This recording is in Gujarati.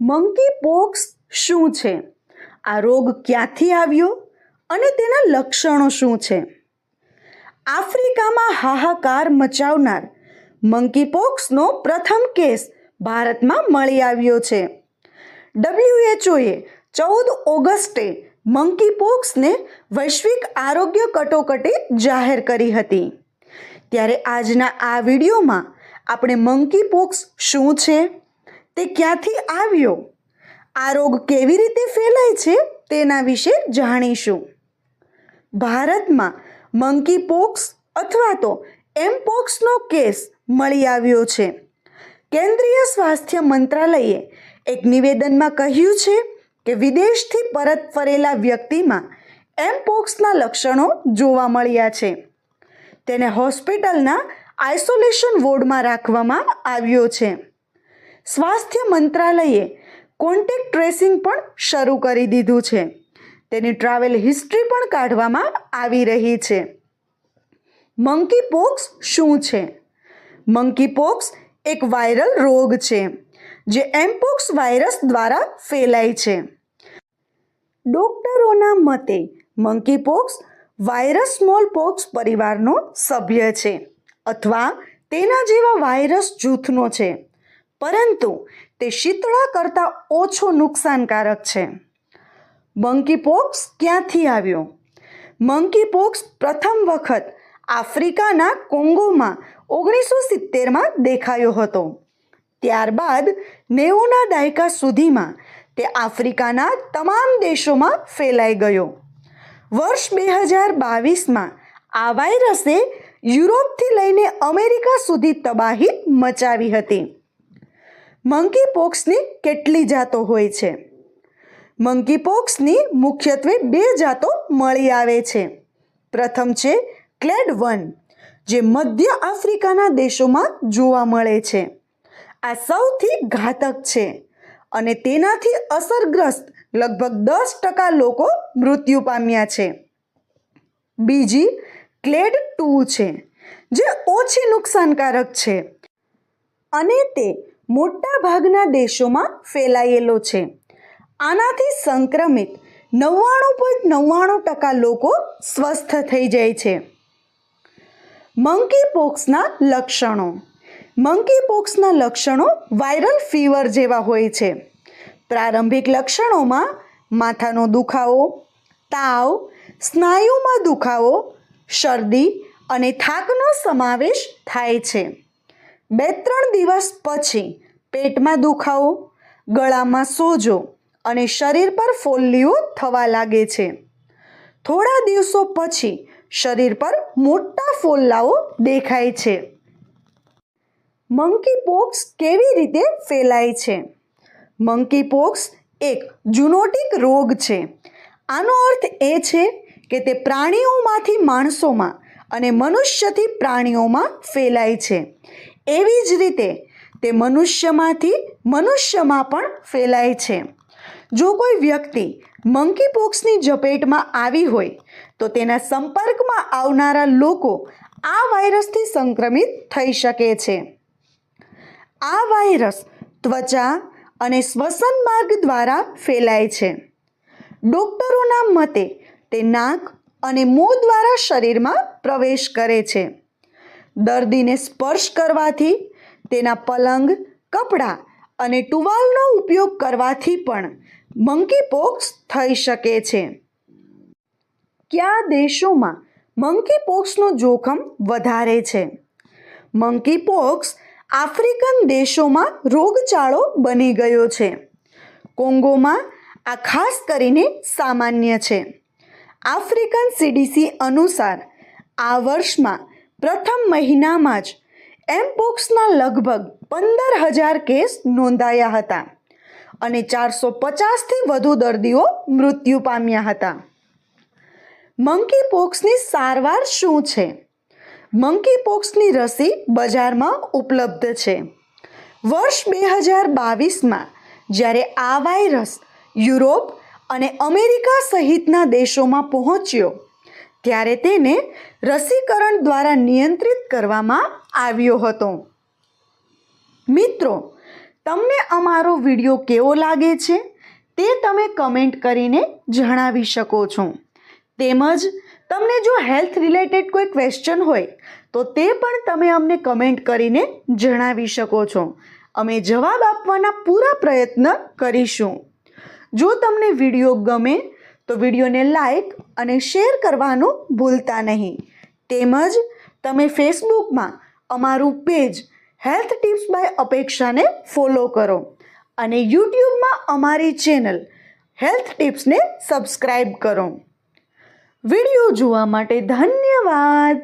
મંકી પોક્સ શું છે? આ રોગ ક્યાંથી આવ્યો અને તેના લક્ષણો શું છે? આફ્રિકામાં હાહાકાર મચાવનાર મંકી પોક્સનો પ્રથમ કેસ ભારતમાં મળી આવ્યો છે. ડબ્લ્યુએચઓએ ચૌદ ઓગસ્ટે મંકી પોક્સને વૈશ્વિક આરોગ્ય કટોકટી જાહેર કરી હતી. ત્યારે આજના આ વિડીયોમાં આપણે મંકી પોક્સ શું છે? તે ક્યાંથી આવ્યો? આ રોગ કેવી રીતે ફેલાય છે તેના વિશે જાણીશું. ભારતમાં મંકી પોક્સ અથવા તો એમપોક્સનો કેસ મળી આવ્યો છે. કેન્દ્રીય સ્વાસ્થ્ય મંત્રાલયે એક નિવેદનમાં કહ્યું છે કે વિદેશથી પરત ફરેલા વ્યક્તિમાં એમપોક્સના લક્ષણો જોવા મળ્યા છે. તેને હોસ્પિટલના આઇસોલેશન વોર્ડમાં રાખવામાં આવ્યો છે. સ્વાસ્થ્ય મંત્રાલયે કોન્ટેક્ટ ટ્રેસિંગ પણ શરૂ કરી દીધું છે. તેની ટ્રાવેલ હિસ્ટ્રી પણ કાઢવામાં આવી રહી છે. મંકી પોક્સ શું છે? મંકી પોક્સ એક વાયરલ રોગ છે, જે એમપોક્સ વાયરસ દ્વારા ફેલાય છે. ડોક્ટરોના મતે monkeypox virus smallpox પરિવારનો સભ્ય છે, અથવા તેના જેવા વાયરસ જૂથનો છે. પરંતુ તે શીતળા કરતાં ઓછો નુકસાનકારક છે. મંકી પોક્સ ક્યાંથી આવ્યો? મંકી પોક્સ પ્રથમ વખત આફ્રિકાના કોંગોમાં ઓગણીસો સિત્તેરમાં દેખાયો હતો. ત્યારબાદ નેવુંના દાયકા સુધીમાં તે આફ્રિકાના તમામ દેશોમાં ફેલાઈ ગયો. વર્ષ બે હજાર બાવીસમાં આ વાયરસે યુરોપથી લઈને અમેરિકા સુધી તબાહી મચાવી હતી. મંકી પોક્સની કેટલી જાતો હોય છે? મંકી પોક્સની મુખ્યત્વે બે જાતો મળી આવે છે. પ્રથમ છે ક્લેડ વન જે મધ્ય આફ્રિકાના દેશોમાં જોવા મળે છે. આ સૌથી ઘાતક છે અને તેનાથી અસરગ્રસ્ત લગભગ દસ ટકા લોકો મૃત્યુ પામ્યા છે. બીજી ક્લેડ ટુ છે, જે ઓછી નુકસાનકારક છે. અને તે મોટા ભાગના દેશોમાં ફેલાયેલો છે. આનાથી સંક્રમિત નવ્વાણું પોઈન્ટ નવ્વાણું ટકા લોકો સ્વસ્થ થઈ જાય છે. મંકી પોક્સના લક્ષણો. મંકી પોક્સના લક્ષણો વાયરલ ફીવર જેવા હોય છે. પ્રારંભિક લક્ષણોમાં માથાનો દુખાવો, તાવ, સ્નાયુમાં દુખાવો, શરદી અને થાકનો સમાવેશ થાય છે. બે ત્રણ દિવસ પછી પેટમાં દુખાવો, ગળામાં સોજો અને શરીર પર ફોલ્લીઓ થવા લાગે છે. થોડા દિવસો પછી શરીર પર મોટા ફોલ્લાઓ દેખાય છે. મંકી પોક્સ કેવી રીતે ફેલાય છે? મંકી પોક્સ એક જુનોટિક રોગ છે. આનો અર્થ એ છે કે તે પ્રાણીઓમાંથી માણસોમાં અને મનુષ્યથી પ્રાણીઓમાં ફેલાય છે. એવી જ રીતે તે મનુષ્યમાંથી મનુષ્યમાં પણ ફેલાય છે. જો કોઈ વ્યક્તિ મંકી પોક્સની ઝપેટમાં આવી હોય, તો તેના સંપર્કમાં આવનારા લોકો આ વાયરસથી સંક્રમિત થઈ શકે છે. આ વાયરસ ત્વચા અને શ્વસન માર્ગ દ્વારા ફેલાય છે. ડોક્ટરોના મતે તે નાક અને મોં દ્વારા શરીરમાં પ્રવેશ કરે છે. દર્દીને સ્પર્શ કરવાથી, તેના પલંગ, કપડાં અને ટુવાલનો ઉપયોગ કરવાથી પણ મંકી પોક્સ થઈ શકે છે. કયા દેશોમાં મંકી પોક્સનું જોખમ વધારે છે? મંકી પોક્સ આફ્રિકન દેશોમાં રોગચાળો બની ગયો છે. કોંગોમાં આ ખાસ કરીને સામાન્ય છે. આફ્રિકન સીડીસી અનુસાર આ વર્ષમાં પ્રથમ મહિનામાં જ એમપોક્સના લગભગ પંદર હજાર કેસ નોંધાયા હતા અને ચારસો પચાસથી વધુ દર્દીઓ મૃત્યુ પામ્યા હતા. મંકી પોક્સની સારવાર શું છે? મંકી પોક્સની રસી બજારમાં ઉપલબ્ધ છે. વર્ષ બે હજાર બાવીસમાં જ્યારે આ વાયરસ યુરોપ અને અમેરિકા સહિતના દેશોમાં પહોંચ્યો ત્યારે તેને રસીકરણ દ્વારા નિયંત્રિત કરવામાં આવ્યો હતો. મિત્રો, તમને અમારો વીડિયો કેવો લાગે છે તે તમે કમેન્ટ કરીને જણાવી શકો છો. તેમજ, તમને જો હેલ્થ રિલેટેડ કોઈ ક્વેશ્ચન હોય, તો તે પણ તમે અમને કમેન્ટ કરીને જણાવી શકો છો. અમે જવાબ આપવાના પૂરા પ્રયત્ન કરીશું. જો તમને વીડિયો ગમે તો વિડીયોને લાઈક અને શેર કરવાનું ભૂલતા નહીં. તેમજ તમે ફેસબુકમાં અમારું પેજ હેલ્થ ટિપ્સ બાય અપેક્ષાને ફોલો કરો અને યુટ્યુબમાં અમારી ચેનલ હેલ્થ ટિપ્સને સબસ્ક્રાઈબ કરો. વીડિયો જોવા માટે ધન્યવાદ.